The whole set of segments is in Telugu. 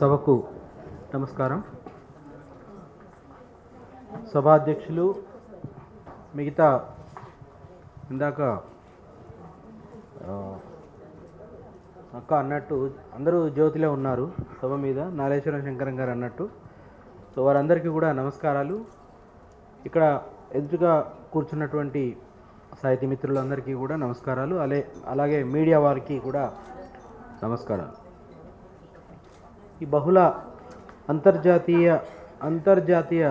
సభకు నమస్కారం. సభాధ్యక్షులు మిగతా ఇందాక అక్క అన్నట్టు అందరూ జ్యోతిలో ఉన్నారు సభ మీద నాగేశ్వరం శంకరం గారు అన్నట్టు. సో వారందరికీ కూడా నమస్కారాలు. ఇక్కడ ఎదురుగా కూర్చున్నటువంటి సాహితీ మిత్రులందరికీ కూడా నమస్కారాలు. అలే అలాగే మీడియా వారికి కూడా నమస్కారాలు. ఈ బహుళ అంతర్జాతీయ అంతర్జాతీయ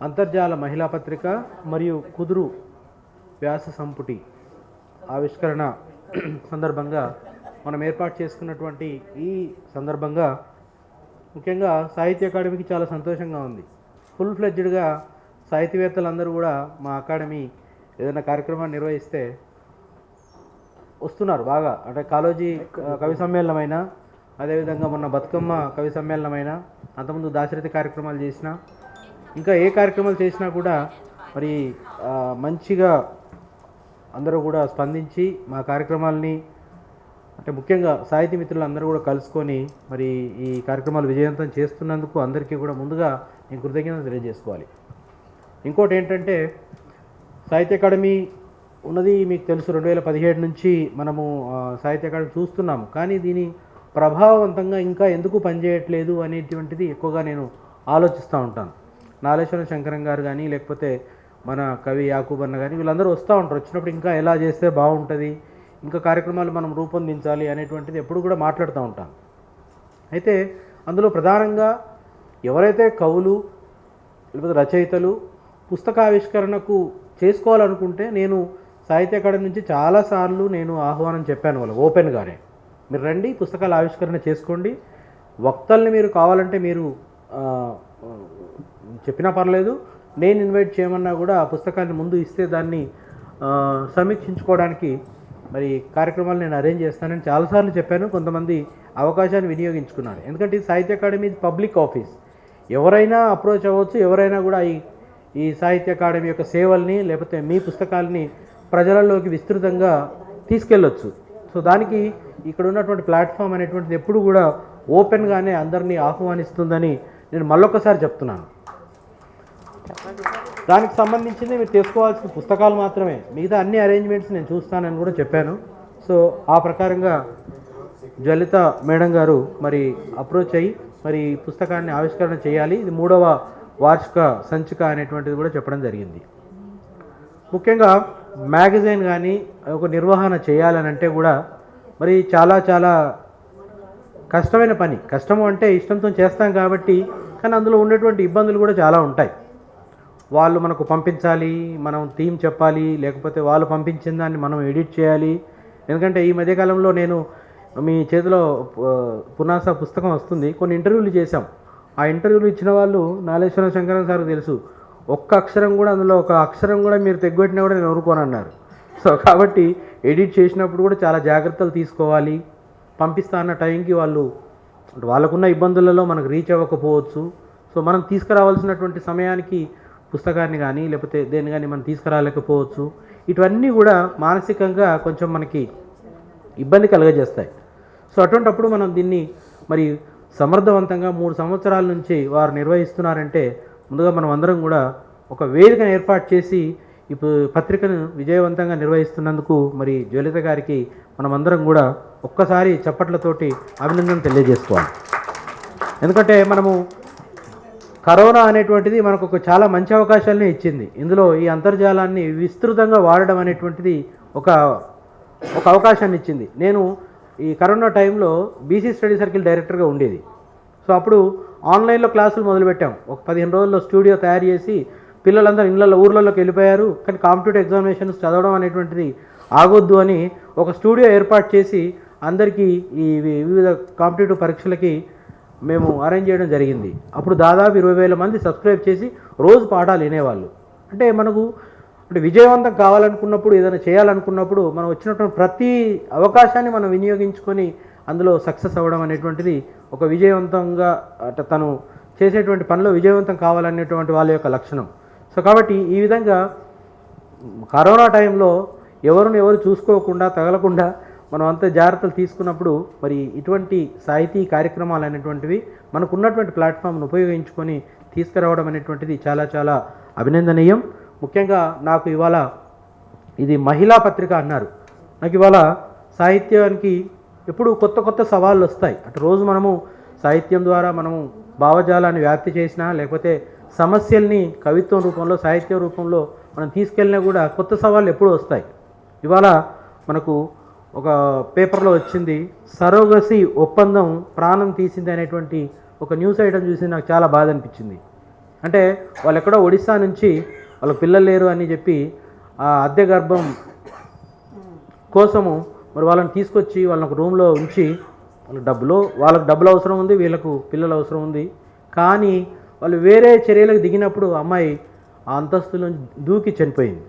అంతర్జాల మహిళా పత్రిక మరియు కుదురు వ్యాస సంపుటి ఆవిష్కరణ సందర్భంగా మనం ఏర్పాటు చేసుకున్నటువంటి ఈ సందర్భంగా ముఖ్యంగా సాహిత్య అకాడమీకి చాలా సంతోషంగా ఉంది. ఫుల్ ఫ్లెడ్జ్డ్గా సాహితీవేత్తలందరూ కూడా మా అకాడమీ ఏదైనా కార్యక్రమాన్ని నిర్వహిస్తే వస్తున్నారు బాగా. అంటే కాలోజీ కవి సమ్మేళనమైన అదేవిధంగా మొన్న బతుకమ్మ కవి సమ్మేళనమైన అంతకుముందు దాశరథి కార్యక్రమాలు చేసిన ఇంకా ఏ కార్యక్రమాలు చేసినా కూడా మరి మంచిగా అందరూ కూడా స్పందించి మా కార్యక్రమాలని అంటే ముఖ్యంగా సాహితీ మిత్రులు అందరూ కూడా కలుసుకొని మరి ఈ కార్యక్రమాలు విజయవంతం చేస్తున్నందుకు అందరికీ కూడా ముందుగా నేను కృతజ్ఞత తెలియజేసుకోవాలి. ఇంకోటి ఏంటంటే సాహిత్య అకాడమీ ఉన్నది మీకు తెలుసు రెండు వేల పదిహేడు నుంచి మనము సాహిత్య అకాడమీ చూస్తున్నాము. కానీ దీని ప్రభావవంతంగా ఇంకా ఎందుకు పనిచేయట్లేదు అనేటువంటిది ఎక్కువగా నేను ఆలోచిస్తూ ఉంటాను. నాలేశ్వరం శంకరం గారు కానీ లేకపోతే మన కవి యాకూబన్న కానీ వీళ్ళందరూ వస్తూ ఉంటారు. వచ్చినప్పుడు ఇంకా ఎలా చేస్తే బాగుంటుంది ఇంకా కార్యక్రమాలు మనం రూపొందించాలి అనేటువంటిది ఎప్పుడు కూడా మాట్లాడుతూ ఉంటాను. అయితే అందులో ప్రధానంగా ఎవరైతే కవులు లేకపోతే రచయితలు పుస్తకావిష్కరణకు చేసుకోవాలనుకుంటే నేను సాహిత్య అకాడమీ నుంచి చాలాసార్లు నేను ఆహ్వానం చెప్పాను వాళ్ళు ఓపెన్గానే. మీరు రండి పుస్తకాల ఆవిష్కరణ చేసుకోండి. వక్తల్ని మీరు కావాలంటే మీరు చెప్పినా పర్లేదు. నేను ఇన్వైట్ చేయమన్నా కూడా ఆ పుస్తకాన్ని ముందు ఇస్తే దాన్ని సమీక్షించుకోవడానికి మరి కార్యక్రమాలు నేను అరేంజ్ చేస్తానని చాలాసార్లు చెప్పాను. కొంతమంది అవకాశాన్ని వినియోగించుకున్నాను ఎందుకంటే ఈ సాహిత్య అకాడమీ పబ్లిక్ ఆఫీస్. ఎవరైనా అప్రోచ్ అవ్వచ్చు ఎవరైనా కూడా ఈ ఈ సాహిత్య అకాడమీ యొక్క సేవల్ని లేకపోతే మీ పుస్తకాలని ప్రజలలోకి విస్తృతంగా తీసుకెళ్ళొచ్చు. సో దానికి ఇక్కడ ఉన్నటువంటి ప్లాట్ఫామ్ అనేటువంటిది ఎప్పుడు కూడా ఓపెన్గానే అందరినీ ఆహ్వానిస్తుందని నేను మళ్ళొకసారి చెప్తున్నాను. దానికి సంబంధించింది మీరు తీసుకోవాల్సిన పుస్తకాలు మాత్రమే. మిగతా అన్ని అరేంజ్మెంట్స్ నేను చూస్తానని కూడా చెప్పాను. సో ఆ ప్రకారంగా జలిత మేడం గారు మరి అప్రోచ్ అయ్యి మరి పుస్తకాన్ని ఆవిష్కరణ చేయాలి. ఇది మూడవ వార్షిక సంచిక అనేటువంటిది కూడా చెప్పడం జరిగింది. ముఖ్యంగా మ్యాగజైన్ కానీ ఒక నిర్వహణ చేయాలని అంటే కూడా మరి చాలా చాలా కష్టమైన పని. కష్టము అంటే ఇష్టంతో చేస్తాం కాబట్టి కానీ అందులో ఉండేటువంటి ఇబ్బందులు కూడా చాలా ఉంటాయి. వాళ్ళు మనకు పంపించాలి మనం థీమ్ చెప్పాలి లేకపోతే వాళ్ళు పంపించిన దాన్ని మనం ఎడిట్ చేయాలి. ఎందుకంటే ఈ మధ్యకాలంలో నేను మీ చేతిలో పునాస పుస్తకం వస్తుంది. కొన్ని ఇంటర్వ్యూలు చేశాం. ఆ ఇంటర్వ్యూలు ఇచ్చిన వాళ్ళు నాలేశ్వరం శంకరం సార్ తెలుసు. ఒక్క అక్షరం కూడా అందులో ఒక అక్షరం కూడా మీరు తెగ్గొట్టినా కూడా నేను ఊరుకోనన్నారు. సో కాబట్టి ఎడిట్ చేసినప్పుడు కూడా చాలా జాగ్రత్తలు తీసుకోవాలి. పంపిస్తా అన్న టైంకి వాళ్ళు వాళ్ళకున్న ఇబ్బందులలో మనకు రీచ్ అవ్వకపోవచ్చు. సో మనం తీసుకురావాల్సినటువంటి సమయానికి పుస్తకాన్ని కానీ లేకపోతే దేన్ని కానీ మనం తీసుకురాలేకపోవచ్చు. ఇటువన్నీ కూడా మానసికంగా కొంచెం మనకి ఇబ్బంది కలుగజేస్తాయి. సో అటువంటప్పుడు మనం దీన్ని మరి సమర్థవంతంగా మూడు సంవత్సరాల నుంచి వారు నిర్వహిస్తున్నారంటే ముందుగా మనం అందరం కూడా ఒక వేదికను ఏర్పాటు చేసి ఇప్పుడు పత్రికను విజయవంతంగా నిర్వహిస్తున్నందుకు మరి జ్వలిత గారికి మనమందరం కూడా ఒక్కసారి చప్పట్లతోటి అభినందన తెలియజేసుకోవాలి. ఎందుకంటే మనము కరోనా అనేటువంటిది మనకు ఒక చాలా మంచి అవకాశాలని ఇచ్చింది. ఇందులో ఈ అంతర్జాలాన్ని విస్తృతంగా వాడడం అనేటువంటిది ఒక ఒక అవకాశాన్ని ఇచ్చింది. నేను ఈ కరోనా టైంలో బీసీ స్టడీ సర్కిల్ డైరెక్టర్గా ఉండేది. సో అప్పుడు ఆన్లైన్లో క్లాసులు మొదలుపెట్టాం. ఒక పదిహేను రోజుల్లో స్టూడియో తయారు చేసి పిల్లలందరూ ఇళ్ళల్లో ఊర్లలోకి వెళ్ళిపోయారు. కానీ కాంపిటేటివ్ ఎగ్జామినేషన్స్ చదవడం అనేటువంటిది ఆగొద్దు అని ఒక స్టూడియో ఏర్పాటు చేసి అందరికీ ఈ వివిధ కాంపిటేటివ్ పరీక్షలకి మేము అరేంజ్ చేయడం జరిగింది. అప్పుడు దాదాపు ఇరవై వేల మంది సబ్స్క్రైబ్ చేసి రోజు పాఠాలు వినేవాళ్ళు. అంటే మనకు అంటే విజయవంతం కావాలనుకున్నప్పుడు ఏదైనా చేయాలనుకున్నప్పుడు మనం వచ్చినటువంటి ప్రతి అవకాశాన్ని మనం వినియోగించుకొని అందులో సక్సెస్ అవ్వడం అనేటువంటిది ఒక విజయవంతంగా అంటే తను చేసేటువంటి పనిలో విజయవంతం కావాలనేటువంటి వాళ్ళ యొక్క లక్షణం. సో కాబట్టి ఈ విధంగా కరోనా టైంలో ఎవరిని ఎవరు చూసుకోకుండా తగలకుండా మనం అంత జాగ్రత్తలు తీసుకున్నప్పుడు మరి ఇటువంటి సాహితీ కార్యక్రమాలు అనేటువంటివి మనకు ఉన్నటువంటి ప్లాట్ఫామ్ను ఉపయోగించుకొని తీసుకురావడం అనేటువంటిది చాలా చాలా అభినందనీయం. ముఖ్యంగా నాకు ఇవాళ ఇది మహిళా పత్రిక అన్నారు. నాకు ఇవాళ సాహిత్యానికి ఎప్పుడు కొత్త కొత్త సవాళ్ళు వస్తాయి అటు రోజు మనము సాహిత్యం ద్వారా మనము భావజాలాన్ని వ్యాప్తి చేసినా లేకపోతే సమస్యల్ని కవిత్వం రూపంలో సాహిత్య రూపంలో మనం తీసుకెళ్ళినా కూడా కొత్త సవాళ్ళు ఎప్పుడూ వస్తాయి. ఇవాళ మనకు ఒక పేపర్లో వచ్చింది సరోగసి ఒప్పందం ప్రాణం తీసింది అనేటువంటి ఒక న్యూస్ ఐటమ్ చూసి నాకు చాలా బాధ అనిపించింది. అంటే వాళ్ళు ఎక్కడో ఒడిస్సా నుంచి వాళ్ళ పిల్లలు లేరు అని చెప్పి ఆ అద్దె గర్భం కోసము మరి వాళ్ళని తీసుకొచ్చి వాళ్ళని ఒక రూమ్లో ఉంచి వాళ్ళకి డబ్బులు వాళ్ళకి డబ్బులు అవసరం ఉంది వీళ్ళకు పిల్లలు అవసరం ఉంది. కానీ వాళ్ళు వేరే చర్యలకు దిగినప్పుడు అమ్మాయి ఆ అంతస్తులో దూకి చనిపోయింది.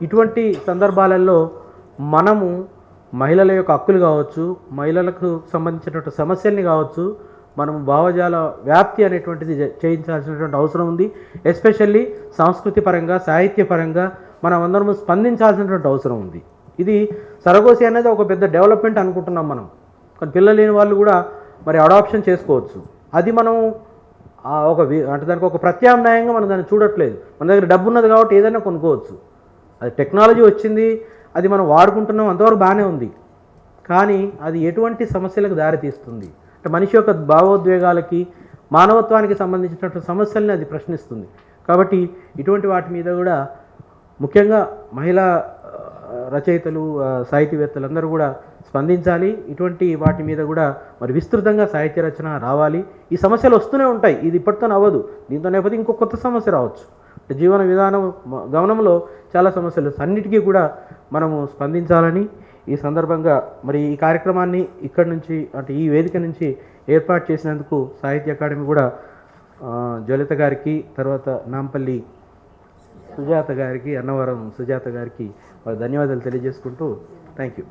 ఇటువంటి సందర్భాలలో మనము మహిళల యొక్క హక్కులు కావచ్చు మహిళలకు సంబంధించినటువంటి సమస్యల్ని కావచ్చు మనం భావజాల వ్యాప్తి అనేటువంటిది చేయించాల్సినటువంటి అవసరం ఉంది. ఎస్పెషల్లీ సంస్కృతి పరంగా సాహిత్య పరంగా మనం అందరం స్పందించాల్సినటువంటి అవసరం ఉంది. ఇది సరగోసి అనేది ఒక పెద్ద డెవలప్మెంట్ అనుకుంటున్నాం మనం. కానీ పిల్లలు లేని వాళ్ళు కూడా మరి అడాప్షన్ చేసుకోవచ్చు. అది మనం ఒక అంటే దానికి ఒక ప్రత్యామ్నాయంగా మనం దాన్ని చూడట్లేదు. మన దగ్గర డబ్బు ఉన్నది కాబట్టి ఏదైనా కొనుక్కోవచ్చు. అది టెక్నాలజీ వచ్చింది అది మనం వాడుకుంటున్నాం అంతవరకు బాగానే ఉంది. కానీ అది ఎటువంటి సమస్యలకు దారితీస్తుంది? అంటే మనిషి యొక్క భావోద్వేగాలకి మానవత్వానికి సంబంధించినటువంటి సమస్యల్ని అది ప్రశ్నిస్తుంది. కాబట్టి ఇటువంటి వాటి మీద కూడా ముఖ్యంగా మహిళా రచయితలు సాహిత్యవేత్తలు సాహితీవేత్తలందరూ కూడా స్పందించాలి. ఇటువంటి వాటి మీద కూడా మరి విస్తృతంగా సాహిత్య రచన రావాలి. ఈ సమస్యలు వస్తూనే ఉంటాయి. ఇది ఇప్పటితో అవ్వదు. దీంతో లేకపోతే ఇంకో కొత్త సమస్య రావచ్చు. అంటే జీవన విధానం గమనంలో చాలా సమస్యలు అన్నిటికీ కూడా మనము స్పందించాలని ఈ సందర్భంగా మరి ఈ కార్యక్రమాన్ని ఇక్కడి నుంచి అంటే ఈ వేదిక నుంచి ఏర్పాటు చేసినందుకు సాహిత్య అకాడమీ కూడా జ్వలిత గారికి తర్వాత నాంపల్లి సుజాత గారికి అన్నవరం సుజాత గారికి వాళ్ళ ధన్యవాదాలు తెలియజేసుకుంటూ థ్యాంక్ యూ